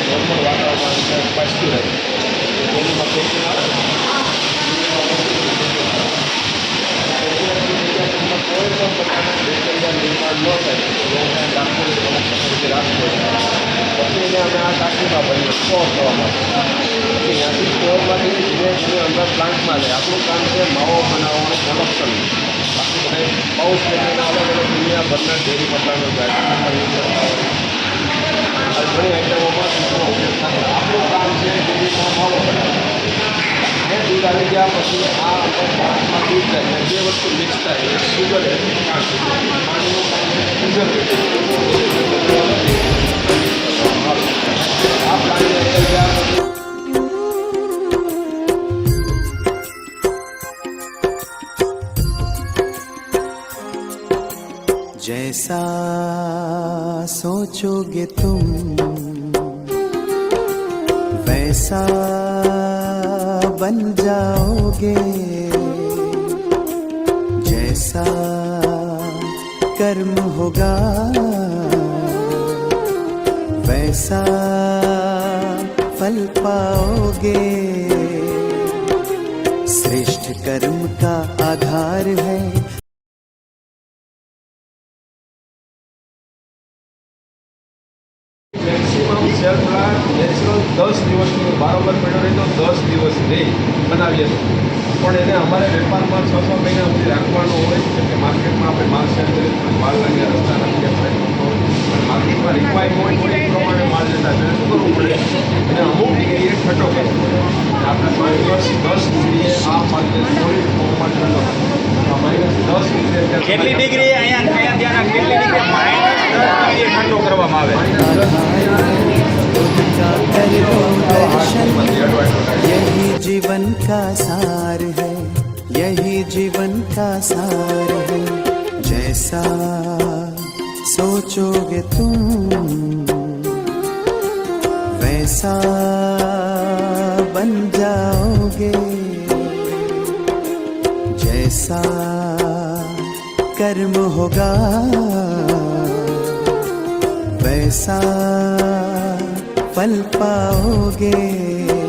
Normal વાતાવરણ કોઈ પણ પ્રકારના બેક્ટેરિયા નિર્માણ ન થાય એને રાખવું એને અમે આ ટાંકીમાં ભરીએ સ્ટોર ત્યાંથી સ્ટોરમાંથી ધીરે ધીરે અંદર પ્લાન્ટમાં લે આપણું કામ છે માવો બનાવવાનું પ્રોડક્શન બાકી બધા બહુ સ્ટેટના અલગ અલગ દુનિયાભરના ડેરી પટ્ટાનો ગાડી जैसा सोचोगे तुम, वैसा बन जाओगे। जैसा कर्म होगा, वैसा फल पाओगे। श्रेष्ठ कर्म का आधार है મેક્સિમમ સેલ્ફ પ્લાન નેચરલ દસ દિવસની બારોબર પડ્યો રહે તો દસ દિવસ રહે બનાવીએ છીએ. પણ એને અમારે વેપારમાં છ છ મહિના સુધી રાખવાનો હોય કેમ કે માર્કેટમાં આપણે માલ સેલ કરીએ માલ લાગ્યા રસ્તા આપણે પણ માર્કેટમાં રિક્વાયરમેન્ટ હોય એ પ્રમાણે માલ લેતા એટલે શું કરવું પડે? એને અમુક ડિગ્રીએ ઠંડો કરવો પડે અને આપણે માઇનસ દસ ડિગ્રીએ આ માર્કેટ સોલિડ ફોર્મમાં ઠંડો માઇનસ દસ ડિગ્રી કેટલી ડિગ્રી અહીંયા કેટલી ડિગ્રી? માઇનસ દસ ડિગ્રી ઠંડો કરવામાં આવે. का सार है, यही जीवन का सार है। जैसा सोचोगे तुम, वैसा बन जाओगे। जैसा कर्म होगा, वैसा फल पाओगे।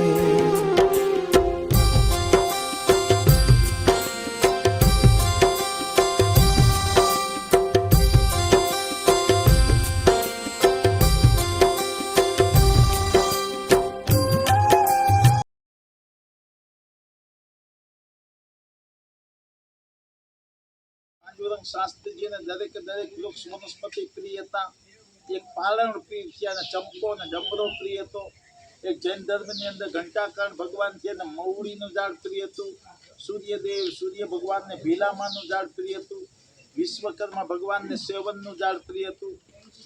પાંચવરમ શાસ્ત્રીજીને દરેકે દરેક વૃક્ષ વનસ્પતિ પ્રિય હતા. એક પાલણ પ્રિય છે અને ચંપો અને ડમરો પ્રિય હતો. એક જૈન ધર્મની અંદર ઘંટાકર્ણ ભગવાન છે અને મહુડીનું ઝાડ પ્રિય હતું. સૂર્યદેવ સૂર્ય ભગવાનને ભીલામાનું ઝાડ પ્રિય હતું. વિશ્વકર્મા ભગવાનને સેવનનું ઝાડ પ્રિય હતું.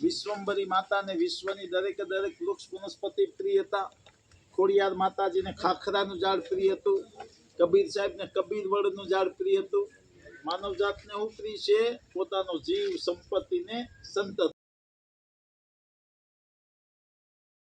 વિશ્વંભરી માતાને વિશ્વની દરેકે દરેક વૃક્ષ વનસ્પતિ પ્રિય હતા. ખોડિયાર માતાજીને ખાખરાનું ઝાડ પ્રિય હતું. કબીર સાહેબને કબીર વડનું ઝાડ પ્રિય હતું. માનવ જાતને ઉપરી છે પોતાનો જીવ સંપત્તિને સંતત